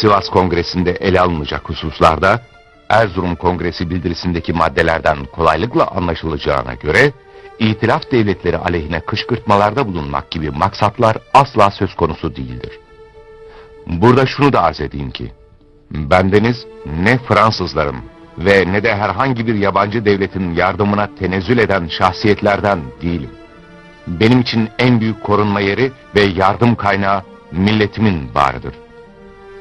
Sivas Kongresi'nde ele alınacak hususlarda Erzurum Kongresi bildirisindeki maddelerden kolaylıkla anlaşılacağına göre İtilaf devletleri aleyhine kışkırtmalarda bulunmak gibi maksatlar asla söz konusu değildir. Burada şunu da arz edeyim ki, bendeniz ne Fransızların ve ne de herhangi bir yabancı devletin yardımına tenezzül eden şahsiyetlerden değilim. Benim için en büyük korunma yeri ve yardım kaynağı milletimin bağrıdır.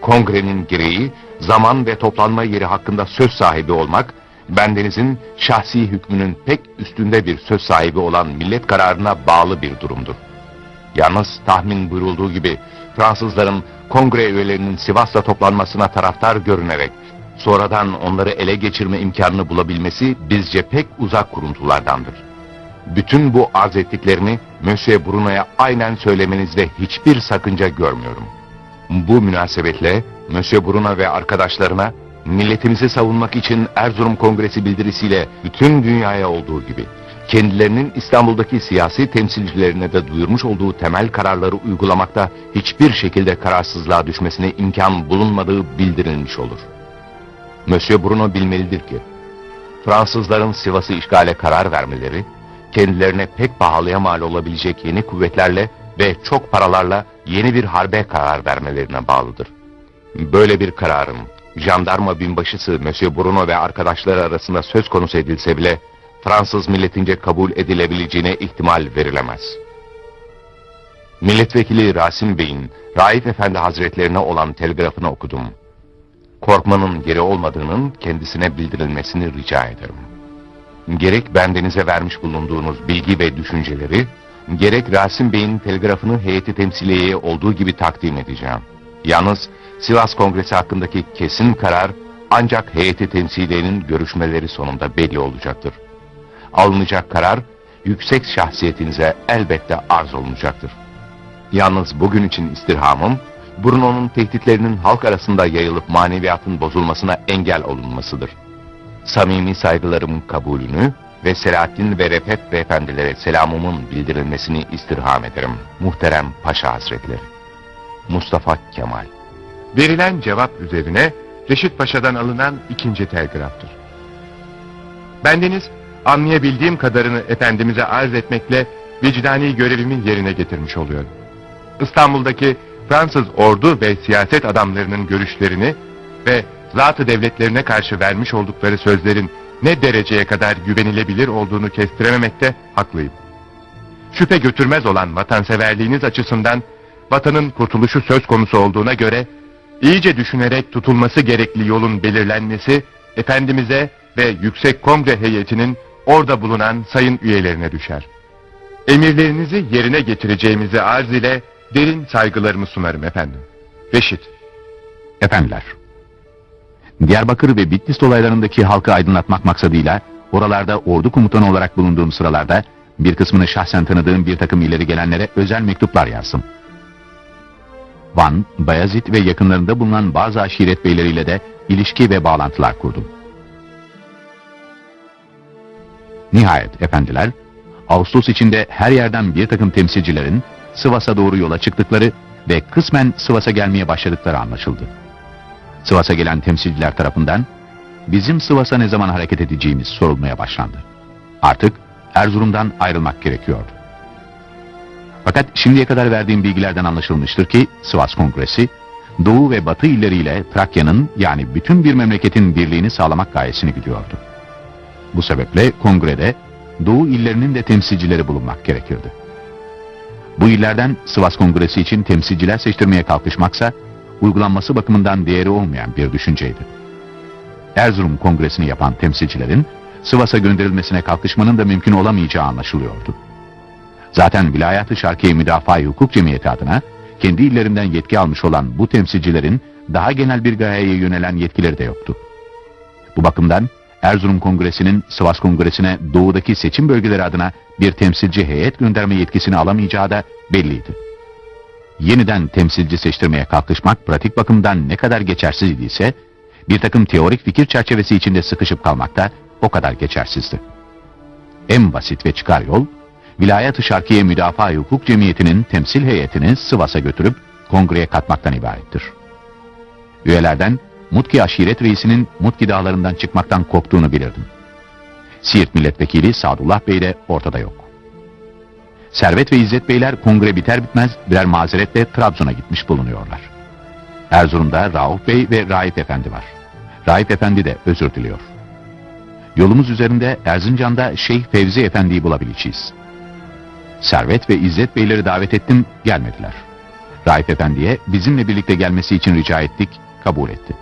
Kongrenin gereği zaman ve toplanma yeri hakkında söz sahibi olmak, bendenizin şahsi hükmünün pek üstünde bir söz sahibi olan millet kararına bağlı bir durumdur. Yalnız tahmin buyurulduğu gibi Fransızların kongre üyelerinin Sivas'ta toplanmasına taraftar görünerek sonradan onları ele geçirme imkanını bulabilmesi bizce pek uzak kuruntulardandır. Bütün bu arz ettiklerimi Monsieur Bruno'ya aynen söylemenizde hiçbir sakınca görmüyorum. Bu münasebetle Monsieur Bruno ve arkadaşlarına milletimizi savunmak için Erzurum Kongresi bildirisiyle bütün dünyaya olduğu gibi kendilerinin İstanbul'daki siyasi temsilcilerine de duyurmuş olduğu temel kararları uygulamakta hiçbir şekilde kararsızlığa düşmesine imkan bulunmadığı bildirilmiş olur. Monsieur Bruno bilmelidir ki Fransızların Sivas'ı işgale karar vermeleri kendilerine pek pahalıya mal olabilecek yeni kuvvetlerle ve çok paralarla yeni bir harbe karar vermelerine bağlıdır. Böyle bir kararın jandarma binbaşısı Monsieur Bruno ve arkadaşları arasında söz konusu edilse bile Fransız milletince kabul edilebileceğine ihtimal verilemez. Milletvekili Rasim Bey'in Raif Efendi Hazretlerine olan telgrafını okudum. Korkmanın geri olmadığının kendisine bildirilmesini rica ederim. Gerek bendenize vermiş bulunduğunuz bilgi ve düşünceleri, gerek Rasim Bey'in telgrafını heyeti temsiliyeye olduğu gibi takdim edeceğim. Yalnız Sivas Kongresi hakkındaki kesin karar ancak heyeti temsiliyenin görüşmeleri sonunda belli olacaktır. Alınacak karar yüksek şahsiyetinize elbette arz olunacaktır. Yalnız bugün için istirhamım, Bruno'nun tehditlerinin halk arasında yayılıp maneviyatın bozulmasına engel olunmasıdır. Samimi saygılarımın kabulünü ve Selahattin ve Refet beyefendilere selamımın bildirilmesini istirham ederim. Muhterem Paşa Hazretleri. Mustafa Kemal. Verilen cevap üzerine Reşit Paşa'dan alınan ikinci telgraftır. Bendeniz anlayabildiğim kadarını efendimize arz etmekle vicdani görevimi yerine getirmiş oluyorum. İstanbul'daki Fransız ordu ve siyaset adamlarının görüşlerini ve zatı devletlerine karşı vermiş oldukları sözlerin ne dereceye kadar güvenilebilir olduğunu kestirememekte haklıyım. Şüphe götürmez olan vatanseverliğiniz açısından vatanın kurtuluşu söz konusu olduğuna göre iyice düşünerek tutulması gerekli yolun belirlenmesi efendimize ve Yüksek Kongre heyetinin orada bulunan sayın üyelerine düşer. Emirlerinizi yerine getireceğimizi arz ile derin saygılarımı sunarım efendim. Reşit. Efendiler, Diyarbakır ve Bitlis olaylarındaki halkı aydınlatmak maksadıyla oralarda ordu komutanı olarak bulunduğum sıralarda bir kısmını şahsen tanıdığım bir takım ileri gelenlere özel mektuplar yazdım. Van, Bayezid ve yakınlarında bulunan bazı aşiret beyleriyle de ilişki ve bağlantılar kurdum. Nihayet efendiler, Ağustos içinde her yerden bir takım temsilcilerin Sivas'a doğru yola çıktıkları ve kısmen Sivas'a gelmeye başladıkları anlaşıldı. Sivas'a gelen temsilciler tarafından bizim Sivas'a ne zaman hareket edeceğimiz sorulmaya başlandı. Artık Erzurum'dan ayrılmak gerekiyordu. Fakat şimdiye kadar verdiğim bilgilerden anlaşılmıştır ki Sivas Kongresi, Doğu ve Batı illeriyle Trakya'nın yani bütün bir memleketin birliğini sağlamak gayesini gidiyordu. Bu sebeple kongrede Doğu illerinin de temsilcileri bulunmak gerekirdi. Bu illerden Sivas Kongresi için temsilciler seçtirmeye kalkışmaksa uygulanması bakımından değeri olmayan bir düşünceydi. Erzurum Kongresi'ni yapan temsilcilerin Sivas'a gönderilmesine kalkışmanın da mümkün olamayacağı anlaşılıyordu. Zaten Vilayet-i Şarkiye Müdafaa Hukuk Cemiyeti adına kendi illerinden yetki almış olan bu temsilcilerin daha genel bir gayeye yönelen yetkileri de yoktu. Bu bakımdan Erzurum Kongresi'nin Sivas Kongresi'ne doğudaki seçim bölgeleri adına bir temsilci heyet gönderme yetkisini alamayacağı da belliydi. Yeniden temsilci seçtirmeye kalkışmak pratik bakımdan ne kadar geçersiz idiyse, bir takım teorik fikir çerçevesi içinde sıkışıp kalmak da o kadar geçersizdi. En basit ve çıkar yol, Vilayet-i Şarkiye Müdafaa Hukuk Cemiyeti'nin temsil heyetini Sivas'a götürüp kongreye katmaktan ibarettir. Üyelerden Mutki aşiret reisinin Mutki dağlarından çıkmaktan korktuğunu bilirdim. Siirt milletvekili Sadullah Bey de ortada yok. Servet ve İzzet Beyler kongre biter bitmez birer mazeretle Trabzon'a gitmiş bulunuyorlar. Erzurum'da Rauf Bey ve Raip Efendi var. Raip Efendi de özür diliyor. Yolumuz üzerinde Erzincan'da Şeyh Fevzi Efendi'yi bulabileceğiz. Servet ve İzzet Beyleri davet ettim, gelmediler. Raif Efendi'ye bizimle birlikte gelmesi için rica ettik, kabul etti.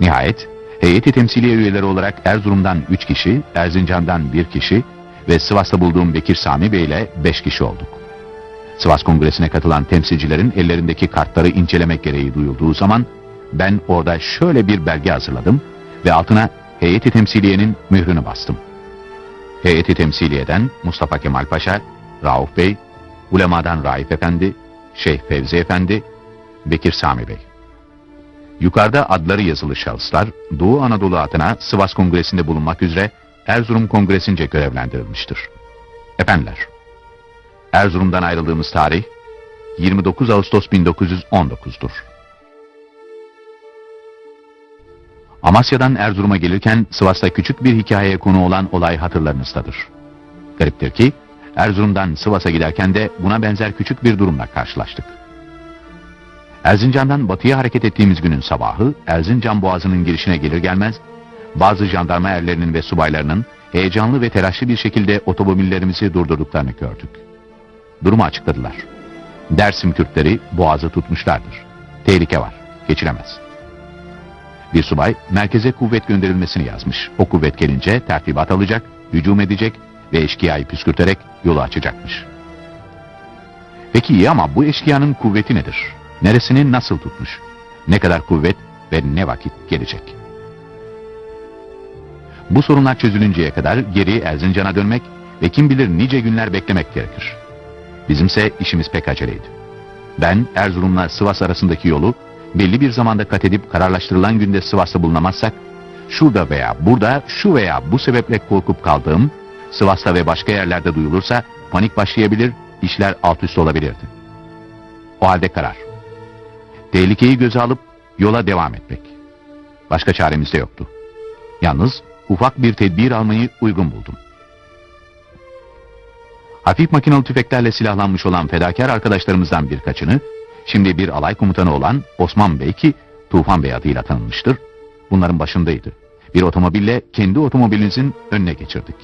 Nihayet heyeti temsiliye üyeleri olarak Erzurum'dan 3 kişi, Erzincan'dan 1 kişi ve Sivas'ta bulduğum Bekir Sami Bey ile 5 kişi olduk. Sivas Kongresi'ne katılan temsilcilerin ellerindeki kartları incelemek gereği duyulduğu zaman ben orada şöyle bir belge hazırladım ve altına heyeti temsiliyenin mührünü bastım. Heyeti temsiliyeden Mustafa Kemal Paşa, Rauf Bey, ulemadan Raif Efendi, Şeyh Fevzi Efendi, Bekir Sami Bey. Yukarıda adları yazılı şahıslar Doğu Anadolu adına Sivas Kongresi'nde bulunmak üzere Erzurum Kongresi'nce görevlendirilmiştir. Efendiler, Erzurum'dan ayrıldığımız tarih 29 Ağustos 1919'dur. Amasya'dan Erzurum'a gelirken Sivas'ta küçük bir hikayeye konu olan olay hatırlarınızdadır. Gariptir ki Erzurum'dan Sivas'a giderken de buna benzer küçük bir durumla karşılaştık. Erzincan'dan batıya hareket ettiğimiz günün sabahı Erzincan Boğazı'nın girişine gelir gelmez bazı jandarma erlerinin ve subaylarının heyecanlı ve telaşlı bir şekilde otomobillerimizi durdurduklarını gördük. Durumu açıkladılar. Dersim Kürtleri boğazı tutmuşlardır. Tehlike var, geçilemez. Bir subay merkeze kuvvet gönderilmesini yazmış. O kuvvet gelince tertibat alacak, hücum edecek ve eşkıyayı püskürterek yolu açacakmış. Peki iyi ama bu eşkıyanın kuvveti nedir? Neresini nasıl tutmuş? Ne kadar kuvvet ve ne vakit gelecek? Bu sorunlar çözülünceye kadar geri Erzincan'a dönmek ve kim bilir nice günler beklemek gerekir. Bizimse işimiz pek aceleydi. Ben Erzurum'la Sivas arasındaki yolu belli bir zamanda kat edip kararlaştırılan günde Sivas'ta bulunamazsak, şurada veya burada şu veya bu sebeple korkup kaldığım, Sivas'ta ve başka yerlerde duyulursa panik başlayabilir, işler alt üst olabilirdi. O halde karar. Tehlikeyi göze alıp yola devam etmek. Başka çaremiz de yoktu. Yalnız ufak bir tedbir almayı uygun buldum. Hafif makinalı tüfeklerle silahlanmış olan fedakar arkadaşlarımızdan birkaçını, şimdi bir alay komutanı olan Osman Bey ki Tufan Bey adıyla tanınmıştır, bunların başındaydı. Bir otomobille kendi otomobilinizin önüne geçirdik.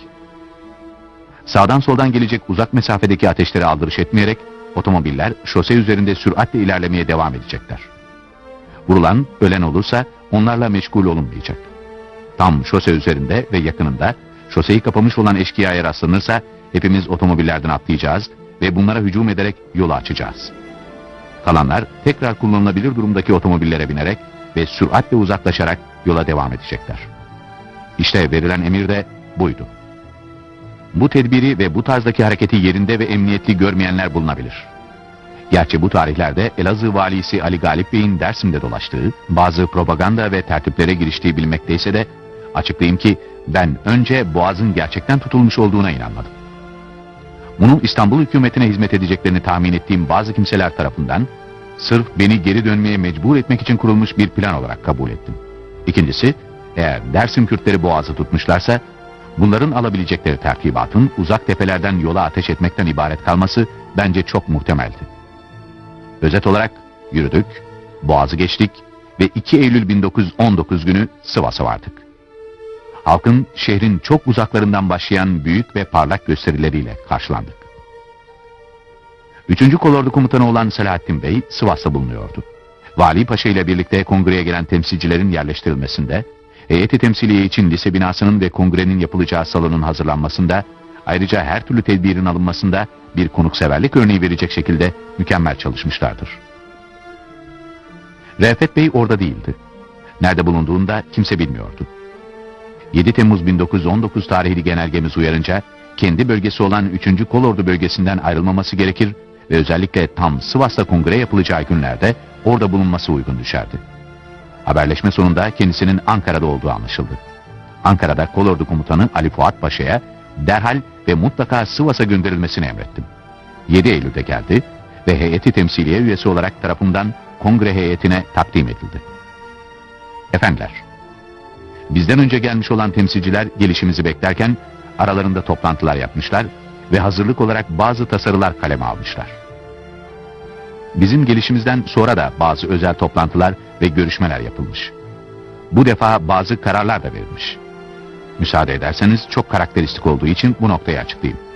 Sağdan soldan gelecek uzak mesafedeki ateşlere aldırış etmeyerek otomobiller şose üzerinde süratle ilerlemeye devam edecekler. Vurulan, ölen olursa onlarla meşgul olunmayacak. Tam şose üzerinde ve yakınında şoseyi kapamış olan eşkıyaya rastlanırsa hepimiz otomobillerden atlayacağız ve bunlara hücum ederek yolu açacağız. Kalanlar tekrar kullanılabilir durumdaki otomobillere binerek ve süratle uzaklaşarak yola devam edecekler. İşte verilen emir de buydu. Bu tedbiri ve bu tarzdaki hareketi yerinde ve emniyetli görmeyenler bulunabilir. Gerçi bu tarihlerde Elazığ valisi Ali Galip Bey'in Dersim'de dolaştığı, bazı propaganda ve tertiplere giriştiği bilmekteyse de açıklayayım ki ben önce Boğaz'ın gerçekten tutulmuş olduğuna inanmadım. Bunu İstanbul hükümetine hizmet edeceklerini tahmin ettiğim bazı kimseler tarafından sırf beni geri dönmeye mecbur etmek için kurulmuş bir plan olarak kabul ettim. İkincisi, eğer Dersim Kürtleri Boğaz'ı tutmuşlarsa bunların alabilecekleri tertibatın uzak tepelerden yola ateş etmekten ibaret kalması bence çok muhtemeldi. Özet olarak yürüdük, Boğaz'ı geçtik ve 2 Eylül 1919 günü Sivas'a vardık. Halkın şehrin çok uzaklarından başlayan büyük ve parlak gösterileriyle karşılandık. Üçüncü Kolordu Komutanı olan Selahattin Bey Sivas'ta bulunuyordu. Vali Paşa ile birlikte kongreye gelen temsilcilerin yerleştirilmesinde, heyeti temsiliye için lise binasının ve kongrenin yapılacağı salonun hazırlanmasında, ayrıca her türlü tedbirin alınmasında bir konukseverlik örneği verecek şekilde mükemmel çalışmışlardır. Refet Bey orada değildi. Nerede bulunduğunu da kimse bilmiyordu. 7 Temmuz 1919 tarihli genelgemiz uyarınca kendi bölgesi olan 3. Kolordu bölgesinden ayrılmaması gerekir ve özellikle tam Sivas'ta kongre yapılacağı günlerde orada bulunması uygun düşerdi. Haberleşme sonunda kendisinin Ankara'da olduğu anlaşıldı. Ankara'da Kolordu Komutanı Ali Fuat Paşa'ya derhal ve mutlaka Sivas'a gönderilmesini emrettim. 7 Eylül'de geldi ve heyeti temsiliye üyesi olarak tarafından kongre heyetine takdim edildi. Efendiler, bizden önce gelmiş olan temsilciler gelişimizi beklerken aralarında toplantılar yapmışlar ve hazırlık olarak bazı tasarılar kaleme almışlar. Bizim gelişimizden sonra da bazı özel toplantılar ve görüşmeler yapılmış. Bu defa bazı kararlar da verilmiş. Müsaade ederseniz çok karakteristik olduğu için bu noktayı açıklayayım.